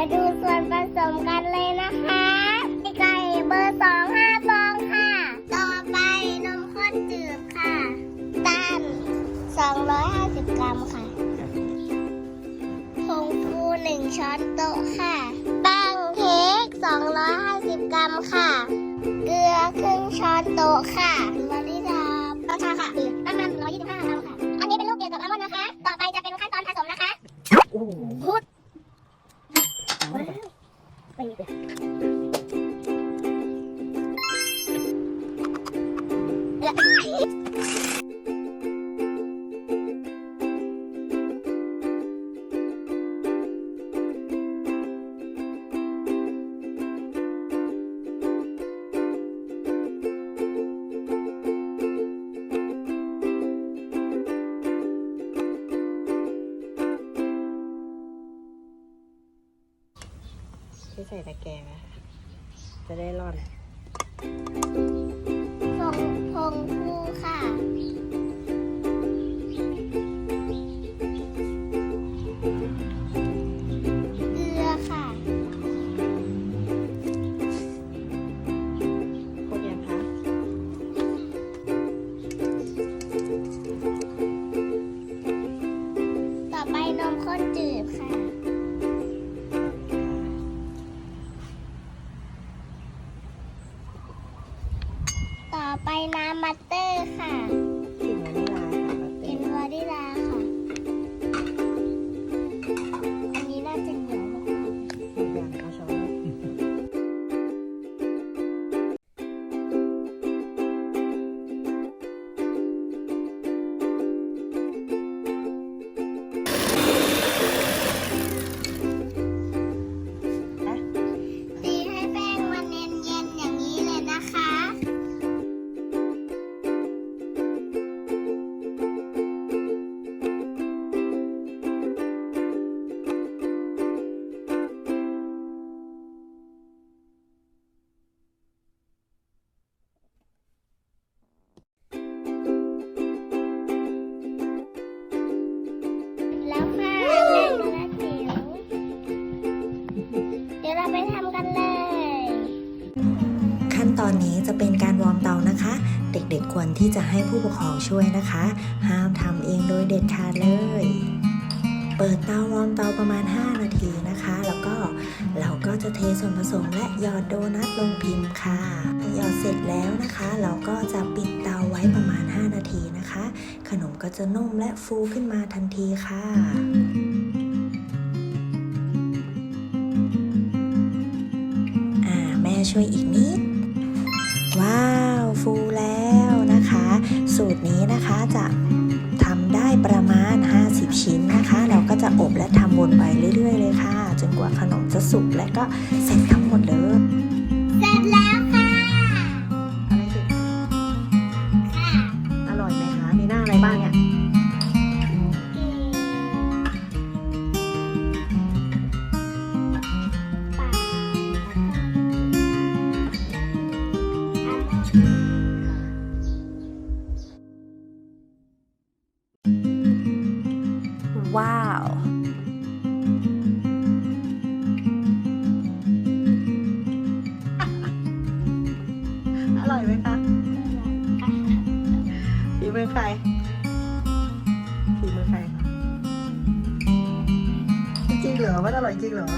าดูส่วนผสมกันเลยนะคะไก่เบอร์สองห้าฟองค่ะ ต่อไปนมข้นจืดค่ะตาล250กรัมค่ะผงฟูหนึ่งช้อนโต๊ะค่ะแป้งเค้ก250กรัมค่ะ เกลือครึ่งช้อนโต๊ะค่ะวานิลา あいいです。 ที่ใส่ตะแกรงนะคะจะได้ร่อนผงผงฟูค่ะ ไปน้ำมัตเตอร์ค่ะ ที่จะให้ผู้ปกครองช่วยนะคะ ห้ามทำเองโดยเด็ดขาดเลย เปิดเตาวอร์มเตาประมาณ 5 นาทีนะคะ แล้วก็เราก็จะเทส่วนผสมและหยอดโดนัทลงพิมพ์ค่ะ หยอดเสร็จแล้วนะคะ เราก็จะปิดเตาไว้ประมาณ 5 นาทีนะคะ ขนมก็จะนุ่มและฟูขึ้นมาทันทีค่ะอ่าแม่ช่วยอีกนิด สูตรนี้นะคะจะทำได้ประมาณ 50 ชิ้นนะคะ เราก็จะอบและทำวนไปเรื่อย ๆ เลยค่ะ จนกว่าขนมจะสุกและก็เสร็จทั้งหมดเลยเสร็จแล้วค่ะอะไรสิค่ะอร่อยไหมคะ มีหน้าอะไรบ้างเนี่ย ว้าวอร่อยไหมคะฝีมือใครฝีมือใครคะจริงเหรอว่าอร่อยจริงเหรอ